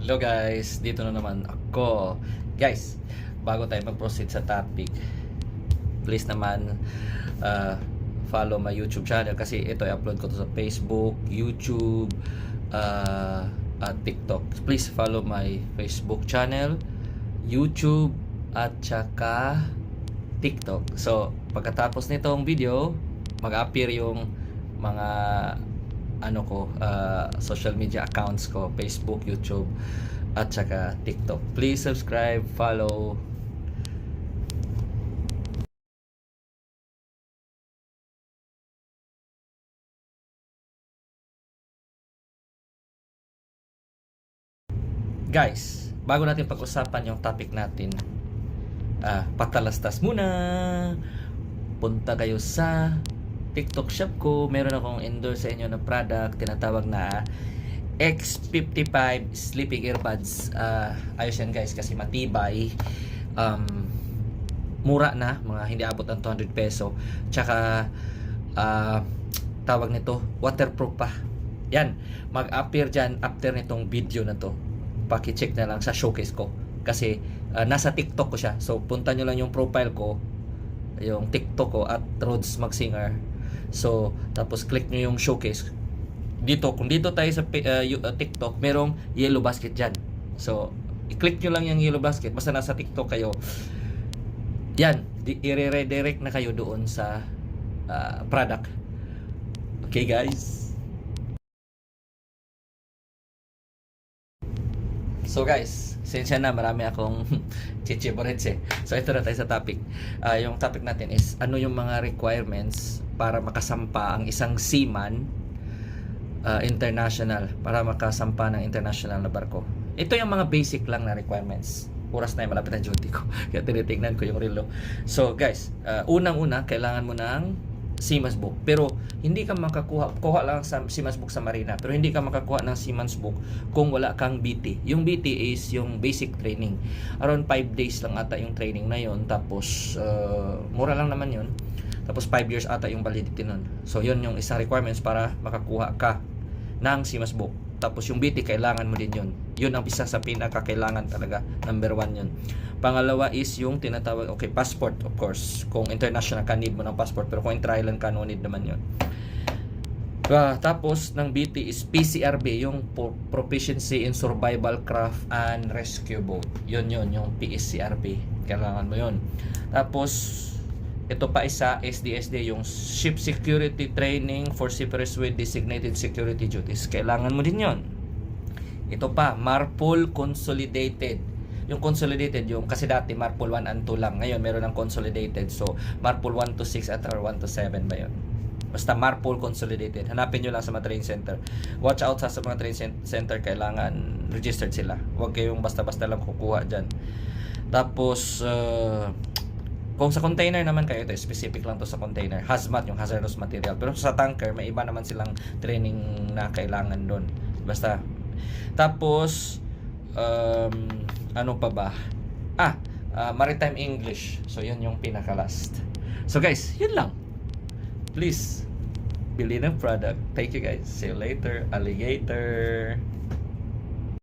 Hello guys, dito na naman ako. Guys, bago tayo mag-proceed sa topic, please naman uh, follow my YouTube channel kasi ito i-upload ko to sa Facebook, YouTube, uh, at TikTok. Please follow my Facebook channel, YouTube, at saka TikTok. So, pagkatapos nitong video, mag-appear yung mga ano ko, uh, social media accounts ko, Facebook, YouTube, at saka TikTok. Please subscribe, follow. Guys, bago natin pag-usapan yung topic natin, ah, patalastas muna. Punta kayo sa TikTok shop ko. Meron akong endorse sa inyo na product, tinatawag na X55 sleeping earbuds. Ah, ayos yan guys kasi matibay. Um, mura na, mga hindi abot ng 200 peso. Tsaka ah, tawag nito, waterproof pa. Yan, mag-appear dyan after nitong video na to. Paki-check na lang sa showcase ko. Kasi ah, nasa TikTok ko siya. So punta nyo lang yung profile ko, yung TikTok ko at Rhodes Magsinger. So tapos click nyo yung showcase. Dito, kung dito tayo sa yu- ah, TikTok, merong yellow basket dyan. So i-click nyo lang yung yellow basket basta nasa TikTok kayo. Yan, di- i-redirect na kayo doon sa ah, product. Okay guys. So guys, sensya na marami akong chichiborets eh. So ito na tayo sa topic. Ah, yung topic natin is ano yung mga requirements para makasampa ang isang seaman ah, international para makasampa ng international na barko. Ito yung mga basic lang na requirements. Oras na yung malapit na duty ko. Kaya tinitingnan ko yung relo. So guys, ah, unang-una kailangan mo ng Seaman's Book. Pero hindi ka makakuha, kuha lang sa Seaman's Book sa Marina, pero hindi ka makakuha ng Seaman's Book kung wala kang BT. Yung BT is yung basic training. Around 5 days lang ata yung training na yon Tapos, uh, mura lang naman yon Tapos 5 years ata yung validity nun. So, yun yung isang requirements para makakuha ka ng Seaman's Book. Tapos yung BT, kailangan mo din yun. Yun ang isa sa pinakakailangan talaga. Number one yun. Pangalawa is yung tinatawag, okay, passport, of course. Kung international ka, need mo ng passport. Pero kung intra-island ka, no need naman yun. Ah, tapos ng BT is PCRB, yung Proficiency in Survival Craft and Rescue Boat. Yun yun, yung PSCRB. Kailangan mo yun. Tapos, ito pa isa, SDSD, yung Ship Security Training for Shippers with Designated Security Duties. Kailangan mo din yun. Ito pa, Marpol Consolidated. Yung consolidated, yung kasi dati Marpol 1 and 2 lang. Ngayon, meron ng consolidated. So, Marpol 1 to 6 at or 1 to 7 ba yun? Basta Marpol Consolidated. Hanapin nyo lang sa mga train center. Watch out sa, sa mga train cen- center. Kailangan registered sila. Huwag kayong basta-basta lang kukuha dyan. Tapos, uh, kung sa container naman kayo, ito specific lang to sa container. Hazmat, yung hazardous material. Pero sa tanker, may iba naman silang training na kailangan doon. Basta. Tapos, um, ano pa ba? Ah, ah, maritime English. So, yun yung pinaka-last. So, guys, yun lang. Please, bili ng product. Thank you guys. See you later. Alligator.